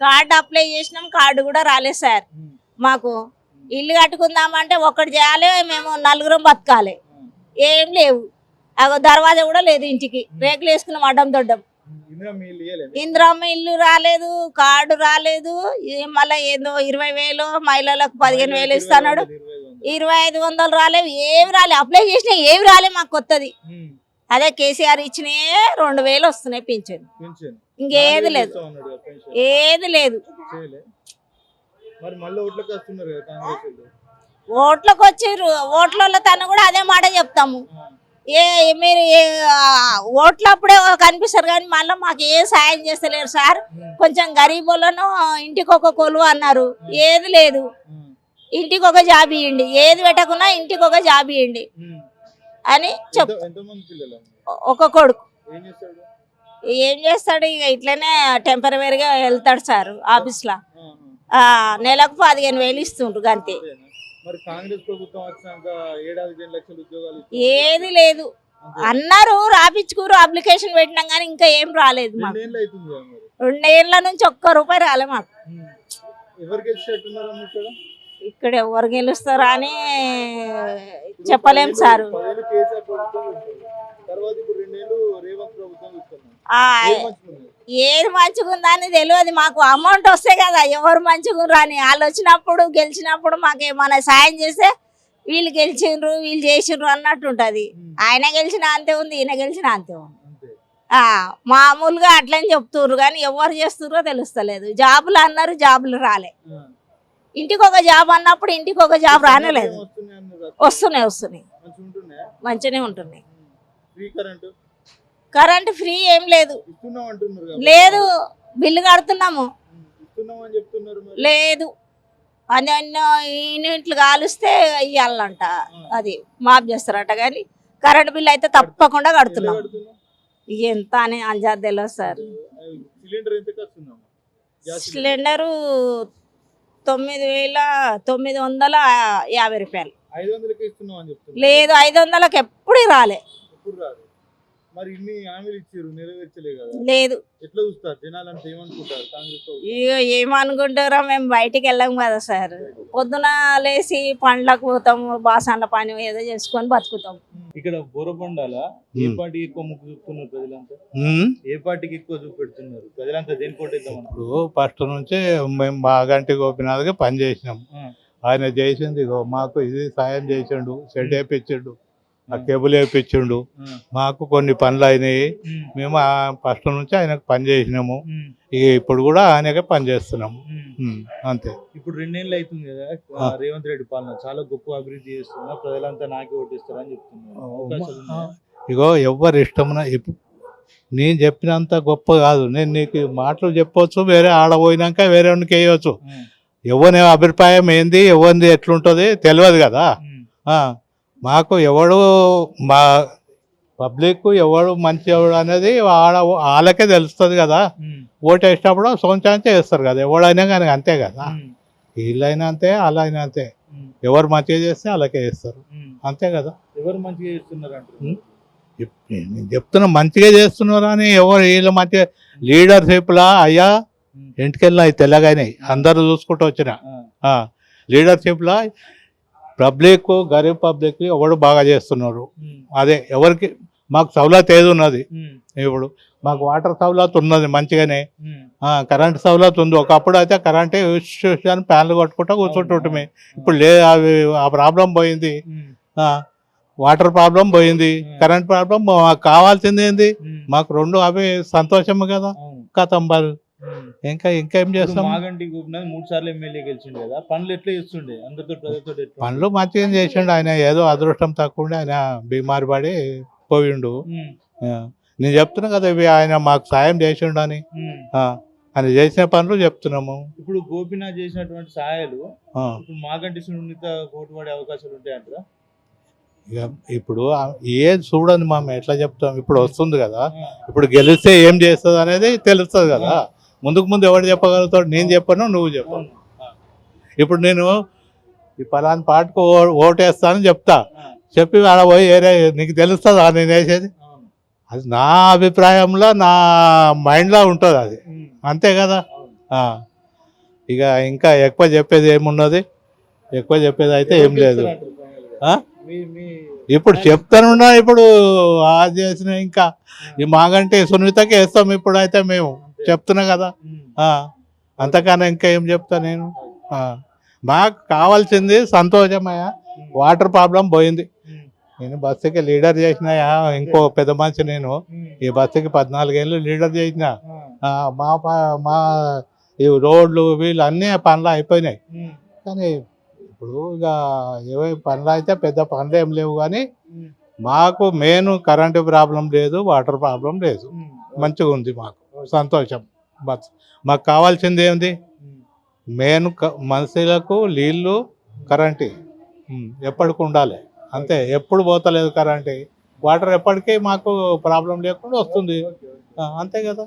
Card apply చేసినాం card కూడా రాలేదు సార్. మాకు ఇల్లు కట్టుకుందామంటే ఒక్కటి చేయాలి మేము నలుగురం బతకాలి. ఏం లేవు. దర్వాజా కూడా లేదు ఇంటికి. రేకులు వేసుకున్నాం అడ్డం దొడ్డం. ఇందిరమ్మ ఇల్లు రాలేదు కార్డు రాలేదు. మళ్ళీ ఏదో ఇరవై వేలు మహిళలకు పదిహేను వేలు ఇస్తున్నాడు ఇరవై ఐదు వందలు రాలేవు ఏమి రాలే. అప్లై చేసినా ఏమి రాలే మాకు కొత్తది. అదే కేసీఆర్ ఇచ్చినాయే రెండు వేలు వస్తున్నాయి పింఛన్. ఇంకేది లేదు. ఏది లేదు. ఓట్లకు వచ్చిర్రు. ఓట్ల తను కూడా అదే మాట చెప్తాము. ఏ మీరు ఆ, ఓట్లప్పుడే కనిపిస్తారు కానీ మళ్ళీ మాకు ఏ సాయం చేస్తలేరు సార్. కొంచెం గరీబులను ఇంటికి ఒక కొలువు అన్నారు. ఏది లేదు. ఇంటికి ఒక జాబ్ ఇవ్వండి ఏది పెట్టకున్నా ఇంటికి ఒక జాబ్ ఇవ్వండి. అని చెప్ ఒక కొడుకు. ఏం చేస్తాడు? ఇక ఇట్లనే టెంపరీగా వెళ్తాడు సార్ ఆఫీస్లో నెలకు పదిహేను వేలు ఇస్తుండ్రు అంతే. ఏది లేదు. అన్నారు రాపించుకురు అప్లికేషన్ పెట్టినాం కానీ ఇంకా ఏం రాలేదు మాకు. రెండేళ్ళ నుంచి ఒక్క రూపాయి రాలే మాకు. ఇక్కడ? ఎవరు గెలుస్తారా అని చెప్పలేం సారు. మంచిగుంది? ఏది మంచిగా ఉందా అని తెలియదు. మాకు అమౌంట్ వస్తే కదా ఎవరు మంచిగా అని వాళ్ళు వచ్చినప్పుడు గెలిచినప్పుడు మాకు ఏమైనా సాయం చేస్తే వీళ్ళు గెలిచిండ్రు వీళ్ళు చేసిండ్రు అన్నట్టు ఉంటుంది. ఆయన గెలిచినా అంతే ఉంది ఈయన గెలిచినా అంతే ఉంది. మామూలుగా అట్లని చెప్తుర్రు కానీ ఎవరు చేస్తుర్రో తెలుస్తలేదు. జాబులు అన్నారు జాబులు రాలే. ఇంటికి ఒక జాబ్ అన్నప్పుడు ఇంటికి ఒక జాబ్ రానేలేదు. వస్తున్నాయి. వస్తున్నాయి వస్తున్నాయి. మంచిగా ఉంటున్నాయా. మంచిగానే ఉంటున్నాయి కరెంట్ ఫ్రీ ఏం లేదు. లేదు బిల్లు కడుతున్నాము. లేదు అని అన్నో యూనిట్లు కాలుస్తే ఇవ్వాలంట అది మాఫ్ చేస్తారట కానీ కరెంట్ బిల్ అయితే తప్పకుండా కడుతున్నాం? ఎంత అని అంజాది తెలియదు సార్. సిలిండర్ తొమ్మిది వేల తొమ్మిది వందల యాభై రూపాయలు. లేదు ఐదు వందలకు ఎప్పుడు రాలే? మరి ఇన్ని హామీలు ఇచ్చారు నెరవేర్చలే కదా? లేదు. ఎట్లా చూస్తారు? జనాలు అంటే ఏమనుకుంటారు? కాంగ్రెస్ ఏమనుకుంటారో మేము బయటికి వెళ్ళాం కదా సార్. పొద్దున లేచి పండ్లకు పోతాము బాసన్ల పని ఏదో చేసుకొని బతుకుతాం. ఇక్కడ బోరబండాల ఏ ఉమ్. పార్టీకి ఎక్కువ మొగ్గు చూపుతున్నారు ప్రజలంతా. ఏ పార్టీకి ఎక్కువ చూపెడుతున్నారు? ప్రజలంతా దేని కొట్టేద్దాం ఇప్పుడు ఫస్ట్ నుంచి మేము మాగంటి గోపినాథ్గా పని చేసినాం. ఆయన చేసింది ఇగో మాకు ఇది సాయం చేసిండు షెడ్ వేపించిండు ఆ కేబుల్ వేపించిండు. మాకు కొన్ని పనులు అయినాయి. మేము ఆ ఫస్ట్ నుంచి ఆయనకు పని చేసినాము. ఇక ఇప్పుడు కూడా ఆయనకే పని చేస్తున్నాము. అంతే. ఇప్పుడు రెండేళ్ళు అవుతుంది కదా. రేవంత్ రెడ్డి పాలన. చాలా గొప్ప అభివృద్ధి చేస్తున్నా ప్రజలంతా నాకే ఓటిస్తారని చెప్తున్నారు? ఇగో ఎవరు ఇష్టమున నేను చెప్పినంత గొప్ప కాదు. నేను నీకు మాటలు చెప్పొచ్చు వేరే ఆడ పోయినాక వేరే వాడికి వేయవచ్చు ఎవరి అభిప్రాయం ఏంది ఎవరిది ఎట్లుంటుంది తెలియదు కదా. మాకు ఎవడు మా పబ్లిక్ ఎవడు మంచి ఎవడు అనేది ఆడ వాళ్ళకే తెలుస్తుంది కదా. ఓటు వేసినప్పుడు సోంచాంచే వేస్తారు కదా. ఎవడైనా కానీ అంతే కదా. వీళ్ళైనా అంతే వాళ్ళైనా అంతే. ఉమ్, ఎవరు మంచిగా చేస్తే వాళ్ళకే వేస్తారు ఉమ్. అంతే కదా. ఎవరు మంచిగా చేస్తున్నారు నేను చెప్తున్నా మంచిగా చేస్తున్నారు అని ఎవరు వీళ్ళు మంచిగా లీడర్షిప్లా అయ్యా ఇంటికెళ్ళిన తెల్లగానే అందరూ చూసుకుంటూ వచ్చిన. లీడర్షిప్లో పబ్లిక్ గరీబ్ పబ్లిక్ ఎవడు బాగా చేస్తున్నారు అదే ఎవరికి మాకు సౌలత్ ఏది ఉన్నది? ఇప్పుడు మాకు వాటర్ సౌలత్ ఉన్నది మంచిగానే. కరెంట్ సౌలత్ ఉంది. ఒకప్పుడు అయితే కరెంటే ప్యాన్లు కొట్టుకుంటా కూర్చుంటుంటే ఇప్పుడు లే అవి ఆ ప్రాబ్లం పోయింది. వాటర్ ప్రాబ్లం పోయింది. కరెంట్ ప్రాబ్లం మాకు కావాల్సింది ఏంది. మాకు రెండు అవి సంతోషమే కదా. కథం. ఇంకా ఇంకేం ఇప్పుడు చేస్తాం? మాగంటి గోపినాథ్ మూడు సార్లు ఎమ్మెల్యే గెలిచిండు కదా. పనులు ఎట్లా చేస్తుండే? అందరితో ప్రజలతో పనులు మంచిగా చేసిండు. ఆయన ఏదో అదృష్టం తక్కువ ఉండి ఆయన బీమారి పడి పోయిండు. నేను చెప్తున్నా కదా ఇవి ఆయన మాకు సాయం చేసిండు అని ఆయన చేసిన పనులు చెప్తున్నాము. ఇప్పుడు గోపినాథ్ చేసినటువంటి సహాయాలు మాగంటి సునీత ఓటు పడే అవకాశాలు ఉంటాయంటారా? ఇక ఇప్పుడు ఏది చూడండి మామ ఎట్లా చెప్తాం? ఇప్పుడు వస్తుంది కదా. ఇప్పుడు గెలిస్తే ఏం చేస్తుంది అనేది తెలుస్తుంది కదా. ముందుకు ముందు ఎవరు చెప్పగలుగుతాడు? నేను చెప్పను నువ్వు చెప్పు. అవును. ఇప్పుడు నేను ఈ పలానా పాటకు ఓ- ఓటేస్తానని చెప్తా. చెప్పి ఆడ పోయి ఏరే నీకు తెలుస్తుందా నేను వేసేది. అది నా అభిప్రాయంలో నా మైండ్లో ఉంటుంది అది. అంతే కదా? ఇక ఇంకా ఎక్కువ చెప్పేది ఏమున్నది? ఎక్కువ చెప్పేది అయితే ఏం లేదు. ఇప్పుడు చెప్తానున్నా ఇప్పుడు అది చేసిన ఇంకా. ఈ మాగంటే సునీతకి వేస్తాం ఇప్పుడు అయితే మేము. చెప్తున్నా కదా. అంతకన్నా ఇంకా ఏం చెప్తా నేను? మాకు కావాల్సింది సంతోషమయ్యా. వాటర్ ప్రాబ్లం పోయింది. నేను బస్సుకి లీడర్ చేసినాయా? ఇంకో పెద్ద మనిషి నేను. ఈ బస్సుకి పద్నాలుగేళ్ళు లీడర్ చేసిన. మా మా ఈ రోడ్లు వీళ్ళు అన్నీ పనులు అయిపోయినాయి. కానీ ఇప్పుడు ఇక ఏవో పనులు అయితే పెద్ద పనులు ఏం లేవు కానీ. మాకు మెయిన్ కరెంటు ప్రాబ్లం లేదు వాటర్ ప్రాబ్లం లేదు. మంచిగా ఉంది మాకు. సంతోషం. బస్. మాకు కావాల్సింది ఏంది. మెయిన్ మనుషులకు నీళ్ళు కరెంటు. ఎప్పటికి ఉండాలి. అంతే. ఎప్పుడు పోతలేదు కరెంటు. వాటర్ ఎప్పటికీ మాకు ప్రాబ్లం లేకుండా వస్తుంది. అంతే కదా?